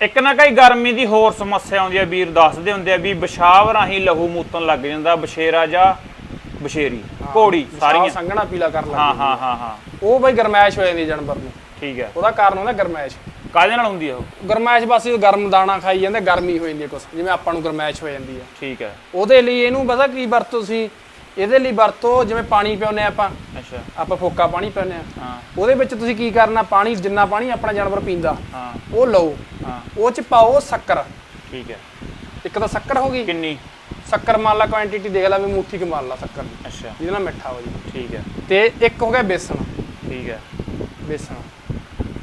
ਇੱਕ ਨਾ ਕਈ ਗਰਮੀ ਦੀ ਹੋਰ ਸਮੱਸਿਆ ਆਉਂਦੀ ਹੈ ਵੀਰ ਦੱਸਦੇ ਹੁੰਦੇ ਆ ਵੀ ਪਿਸ਼ਾਬ ਰਾਹੀਂ ਲਹੂ ਮੂਤਣ ਲੱਗ ਜਾਂਦਾ ਬਸ਼ੇਰਾ ਜਾਂ ਬਸ਼ੇਰੀ ਘੋੜੀ ਸਾਰੀਆਂ। ਸੰਘਣਾ ਪੀਲਾ ਕਰਨ ਲੱਗ ਹਾਂ ਹਾਂ ਹਾਂ ਹਾਂ। ਉਹ ਬਈ ਗਰਮੈਸ਼ ਹੋ ਜਾਂਦੀ ਜਾਨਵਰ ਨੂੰ। ਠੀਕ ਹੈ ਉਹਦਾ ਕਾਰਨ ਹੁੰਦਾ ਗਰਮੈਸ਼। ਕਾਹਦੇ ਨਾਲ ਹੁੰਦੀ ਆ ਉਹ? ਗਰਮੈਸ਼ ਬਸ ਗਰਮ ਦਾਣਾ ਖਾਈ ਜਾਂਦੇ ਗਰਮੀ ਹੋ ਜਾਂਦੀ ਹੈ ਕੁਛ। ਜਿਵੇਂ ਆਪਾਂ ਨੂੰ ਗਰਮੈਸ਼ ਹੋ ਜਾਂਦੀ ਹੈ ਠੀਕ ਹੈ ਉਹਦੇ ਲਈ ਇਹਨੂੰ ਪਤਾ ਕੀ ਵਰਤੋ ਤੁਸੀਂ ਇਹਦੇ ਲਈ ਵਰਤੋ ਜਿਵੇਂ ਪਾਣੀ ਪਿਉਨੇ ਆਪਾਂ ਅੱਛਾ। ਆਪਾਂ ਫੋਕਾ ਪਾਣੀ ਪਿਉਨੇ ਆ ਹਾਂ। ਉਹਦੇ ਵਿੱਚ ਤੁਸੀਂ ਕੀ ਕਰਨਾ ਪਾਣੀ ਜਿੰਨਾ ਪਾਣੀ ਆਪਣਾ ਜਾਨਵਰ ਪੀਂਦਾ ਹਾਂ। ਉਹ ਲਓ। ਹਾਂ। ਉਹ ਚ ਪਾਓ ਸ਼ੱਕਰ। ਠੀਕ ਹੈ। ਇੱਕ ਤਾਂ ਸ਼ੱਕਰ ਹੋ ਗਈ। ਕਿੰਨੀ? ਸ਼ੱਕਰ ਮੰਨ ਲਾ ਕੁਆਂਟੀਟੀ ਦੇਖ ਲੈ ਵੀ ਮੁੱਠੀ ਕੁ ਮੰਨ ਲਾ ਸ਼ੱਕਰ ਦੀ। ਅੱਛਾ। ਜਿਹਦੇ ਨਾਲ ਮਿੱਠਾ ਹੋ ਜੀ ਠੀਕ ਹੈ। ਤੇ ਇੱਕ ਹੋ ਗਿਆ ਬੇਸਣ। ਠੀਕ ਹੈ। ਬੇਸਣ।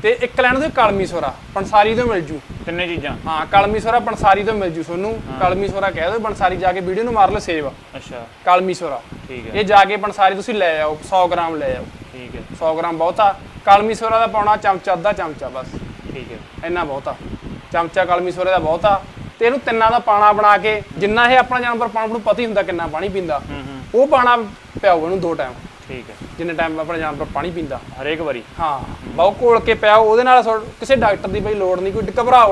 ਤੇ ਇੱਕ ਲੈਣ ਦੇ ਕਲਮੀ ਸੋਰਾ ਪੰਸਾਰੀ ਤੋਂ ਮਿਲ ਜੂ। ਤਿੰਨੇ ਚੀਜ਼ਾਂ। ਹਾਂ ਕਲਮੀ ਸੋਰਾ ਪੰਸਾਰੀ ਤੋਂ ਮਿਲ ਜੂ ਤੁਹਾਨੂੰ ਕਲਮੀ ਸੋਰਾ ਕਹਿ ਦਿਓ ਪੰਸਾਰੀ ਜਾ ਕੇ ਵੀਡੀਓ ਨੂੰ ਮਾਰ ਲਓ ਸੇਵ। ਅੱਛਾ। ਕਲਮੀ ਸੋਰਾ। ਠੀਕ ਹੈ। ਇਹ ਜਾ ਕੇ ਪੰਸਾਰੀ ਤੁਸੀਂ ਲੈ ਆਓ 100 ਗ੍ਰਾਮ ਲੈ ਆਓ। ਠੀਕ ਹੈ। 100 ਗ੍ਰਾਮ ਬਹੁਤਾ ਕਲਮੀ ਸੋਰਾ ਦਾ ਪਾਉਣਾ ਚਮਚਾ ਅੱਧਾ ਚਮਚਾ ਬਸ। ਠੀਕ ਹੈ। ਇੰਨਾ ਬਹੁਤਾ ਚਮਚਾ ਕਲਮੀ ਸੋਰੇ ਦਾ ਬਹੁਤਾ ਤੇ ਇਹਨੂੰ ਤਿੰਨਾਂ ਦਾ ਪਾਣਾ ਬਣਾ ਕੇ ਜਿੰਨਾ ਇਹ ਆਪਣਾ ਜਾਨਵਰ ਪਾਣ ਨੂੰ ਪਤਾ ਹੀ ਹੁੰਦਾ ਕਿੰਨਾ ਪਾਣੀ ਪੀਂਦਾ। ਉਹ ਪਾਣਾ ਪਿਆਓ ਇਹਨੂੰ ਦੋ ਟਾਈਮ ਠੀਕ ਹੈ। ਜਿੰਨੇ ਟਾਈਮ ਆਪਣਾ ਜਾਨਵਰ ਪਾਣੀ ਪੀਂਦਾ। ਹਰੇਕ ਵਾਰੀ। ਹਾਂ ਬਹੁ ਘੋਲ ਕੇ ਪਿਆਓ ਉਹਦੇ ਨਾਲ ਕਿਸੇ ਡਾਕਟਰ ਦੀ ਬਈ ਲੋੜ ਨਹੀਂ ਕੋਈ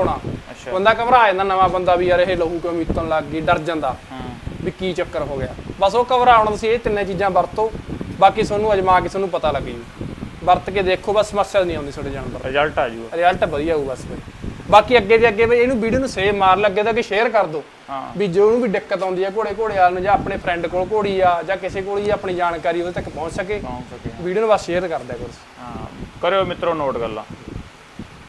ਨਾ ਅੱਛਾ। ਬੰਦਾ ਘਬਰਾ ਜਾਂਦਾ ਨਵਾਂ ਬੰਦਾ ਵੀ ਯਾਰ ਇਹ ਲਹੂ ਕਿਉਂ ਮਿੱਤਣ ਲੱਗ ਗਈ ਡਰ ਜਾਂਦਾ। ਹਾਂ। ਵੀ ਕੀ ਚੱਕਰ ਹੋ ਗਿਆ। ਬਸ ਉਹ ਘਬਰਾਉਣ ਤੁਸੀਂ ਇਹ ਤਿੰਨੇ ਚੀਜ਼ਾਂ ਵਰਤੋ। ਬਾਕੀ ਤੁਹਾਨੂੰ ਅਜਮਾ ਕੇ ਤੁਹਾਨੂੰ ਪਤਾ ਲੱਗ ਜੂ। ਵਰਤ ਕੇ ਦੇਖੋ ਬਸ ਸਮੱਸਿਆ ਨਹੀਂ ਆਉਂਦੀ ਤੁਹਾਡੇ ਜਾਨਵਰ ਰਿਜ਼ਲਟ ਆ ਜੂਗਾ। ਰਿਜ਼ਲਟ ਵਧੀਆ ਆਊ ਬਸ ਫਿਰ। ਬਾਕੀ ਅੱਗੇ ਦੇ ਅੱਗੇ ਵੀ ਇਹਨੂੰ ਵੀਡੀਓ ਨੂੰ ਸੇਵ ਮਾਰ ਲੱਗੇ ਤਾਂ ਕਿ ਸ਼ੇਅਰ ਕਰ ਦਿਓ ਹਾਂ। ਵੀ ਜੋ ਉਹਨੂੰ ਵੀ ਦਿੱਕਤ ਆਉਂਦੀ ਹੈ ਘੋੜੇ ਘੋੜੇ ਵਾਲ ਨੂੰ ਜਾਂ ਆਪਣੇ ਫਰੈਂਡ ਕੋਲ ਘੋੜੀ ਆ ਜਾਂ ਕਿਸੇ ਕੋਲ ਹੀ ਆਪਣੀ ਜਾਣਕਾਰੀ ਉਹਦੇ ਤੱਕ ਪਹੁੰਚ ਸਕੇ ਪਹੁੰਚ ਸਕੇ ਵੀਡੀਓ ਨੂੰ ਬਸ ਸ਼ੇਅਰ ਕਰ ਦਿਆ ਕਰੋ। ਹਾਂ। ਕਰਿਓ ਮਿੱਤਰੋ ਨੋਟ ਗੱਲਾਂ।